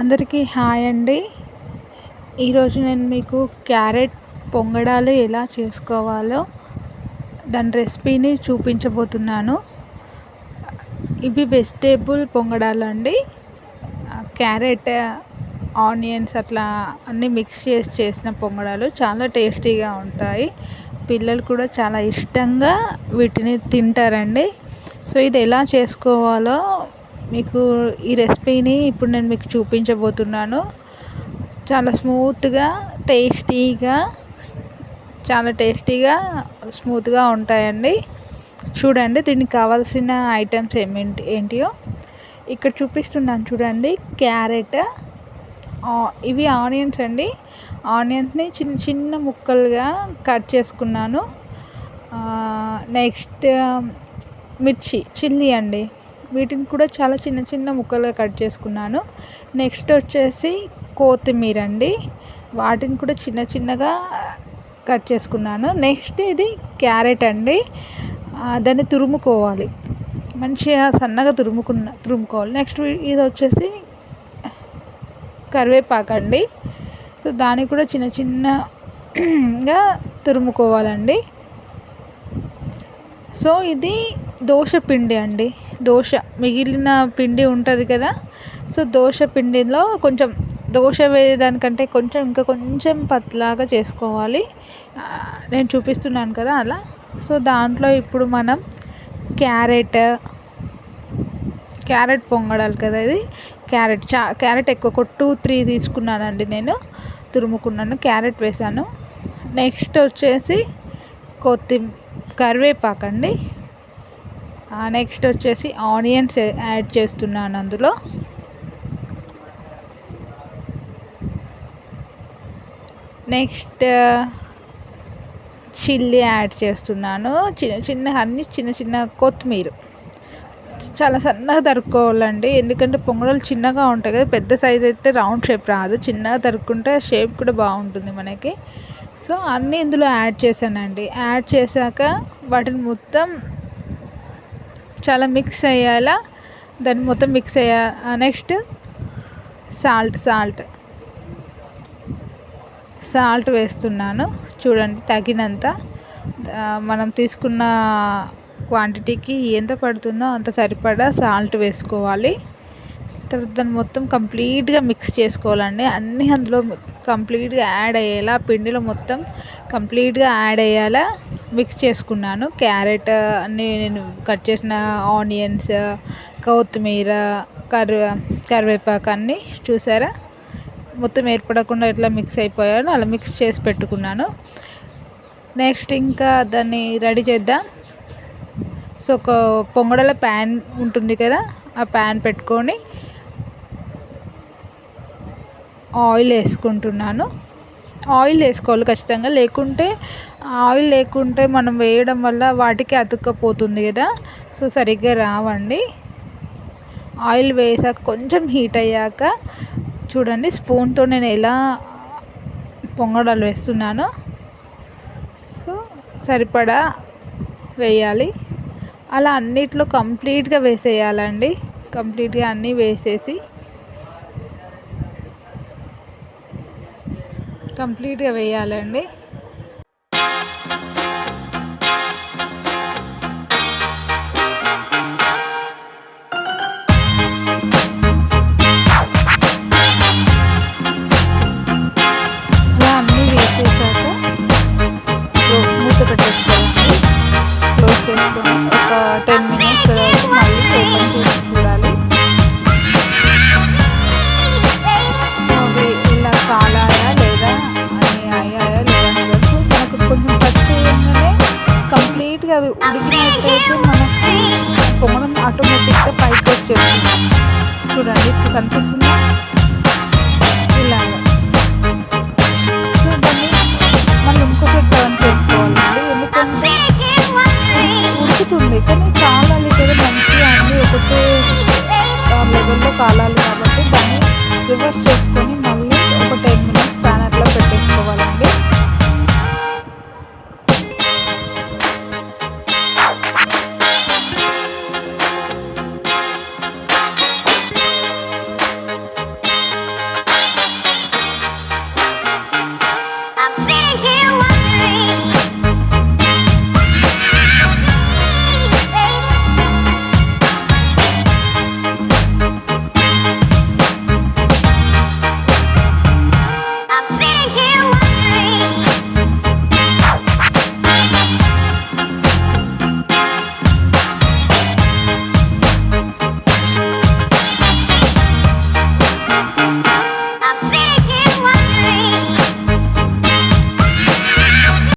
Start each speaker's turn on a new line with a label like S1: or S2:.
S1: అందరికీ హాయ్ అండి. ఈరోజు నేను మీకు క్యారెట్ పొంగడాలు ఎలా చేసుకోవాలో దాని రెసిపీని చూపించబోతున్నాను. ఇవి వెజిటేబుల్ పొంగడాలు అండి క్యారెట్ ఆనియన్స్ అట్లా అన్నీ మిక్స్ చేసి చేసిన పొంగడాలు చాలా టేస్టీగా ఉంటాయి. పిల్లలు కూడా చాలా ఇష్టంగా వీటిని తింటారండి. సో ఇది ఎలా చేసుకోవాలో మీకు ఈ రెసిపీని ఇప్పుడు నేను మీకు చూపించబోతున్నాను. చాలా స్మూత్గా టేస్టీగా చాలా టేస్టీగా స్మూత్గా ఉంటాయండి. చూడండి దీనికి కావాల్సిన ఐటమ్స్ ఏమేంటి ఏంటియో. ఇక్కడ చూపిస్తున్నాను చూడండి క్యారెట్ ఇవి ఆనియన్స్ అండి. ఆనియన్స్ని చిన్న చిన్న ముక్కలుగా కట్ చేసుకున్నాను. నెక్స్ట్ మిర్చి చిల్లీ అండి. వీటిని కూడా చాలా చిన్న చిన్న ముక్కలుగా కట్ చేసుకున్నాను. నెక్స్ట్ వచ్చేసి కొత్తిమీర అండి. వాటిని కూడా చిన్న చిన్నగా కట్ చేసుకున్నాను. నెక్స్ట్ ఇది క్యారెట్ అండి. దాన్ని తురుముకోవాలి. మంచిగా సన్నగా తురుముకున్న తురుముకోవాలి. నెక్స్ట్ ఇది వచ్చేసి కరివేపాకు అండి. సో దాన్ని కూడా చిన్న చిన్నగా తురుముకోవాలండి. సో ఇది దోశ పిండి అండి. దోశ మిగిలిన పిండి ఉంటుంది కదా సో దోశ పిండిలో కొంచెం దోశ వేయడానికంటే కొంచెం ఇంకా కొంచెం పత్లాగా చేసుకోవాలి. నేను చూపిస్తున్నాను కదా అలా. సో దాంట్లో ఇప్పుడు మనం క్యారెట్ క్యారెట్ పొంగడాలి కదా ఇది. క్యారెట్ చా క్యారెట్ ఎక్కువ టూ త్రీ తీసుకున్నానండి నేను తురుముకున్నాను క్యారెట్ వేసాను. నెక్స్ట్ వచ్చేసి కొత్తిమీర కరివేపాకు అండి నెక్స్ట్ వచ్చేసి ఆనియన్స్ యాడ్ చేస్తున్నాను అందులో. నెక్స్ట్ చిల్లీ యాడ్ చేస్తున్నాను. చిన్న చిన్న అన్ని చిన్న చిన్న కొత్తిమీర. చాలా సన్నగా తరుక్కోవాలండి. ఎందుకంటే పొంగడాలు చిన్నగా ఉంటాయి కదా పెద్ద సైజ్ అయితే రౌండ్ షేప్ రాదు. చిన్నగా తరుక్కుంటే షేప్ కూడా బాగుంటుంది మనకి. సో అన్నీ ఇందులో యాడ్ చేశానండి. యాడ్ చేశాక వాటిని మొత్తం చాలా మిక్స్ అయ్యేలా దాన్ని మొత్తం మిక్స్ అయ్యా నెక్స్ట్ సాల్ట్ సాల్ట్ సాల్ట్ వేస్తున్నాను చూడండి తగినంత. మనం తీసుకున్న క్వాంటిటీకి ఎంత పడుతుందో అంత సరిపడా సాల్ట్ వేసుకోవాలి. తర్వాత దాన్ని మొత్తం కంప్లీట్గా మిక్స్ చేసుకోవాలండి. అన్నీ అందులో కంప్లీట్గా యాడ్ అయ్యేలా పిండిలో మొత్తం కంప్లీట్గా యాడ్ అయ్యేలా మిక్స్ చేసుకున్నాను. క్యారెట్ అన్నీ నేను కట్ చేసిన ఆనియన్స్ కొత్తిమీర కరివే కరివేపాకు అన్నీ చూసారా? మొత్తం ఏర్పడకుండా ఎట్లా మిక్స్ అయిపోయాను అలా మిక్స్ చేసి పెట్టుకున్నాను. నెక్స్ట్ ఇంకా దాన్ని రెడీ చేద్దాం. సో ఒక పొంగడల ప్యాన్ ఉంటుంది కదా ఆ ప్యాన్ పెట్టుకొని ఆయిల్ వేసుకుంటున్నాను. ఆయిల్ వేసుకోవాలి ఖచ్చితంగా. లేకుంటే ఆయిల్ లేకుంటే మనం వేయడం వల్ల వాటికి అతుక్కపోతుంది కదా. సో సరిగ్గా రావండి. ఆయిల్ వేసాక కొంచెం హీట్ అయ్యాక చూడండి స్పూన్తో నేను ఎలా పొంగడాలు వేస్తున్నాను. సో సరిపడా వేయాలి. అలా అన్నిట్లో కంప్లీట్గా వేసేయాలండి. కంప్లీట్గా అన్నీ వేసేసి కంప్లీట్గా వేయాలండి. కంప్లీట్గా అవి ఉడికినట్టయితే మనకు పొంగడం ఆటోమేటిక్గా పైకి వచ్చేస్తుంది. చూడండి ఇప్పుడు కనిపిస్తుంది?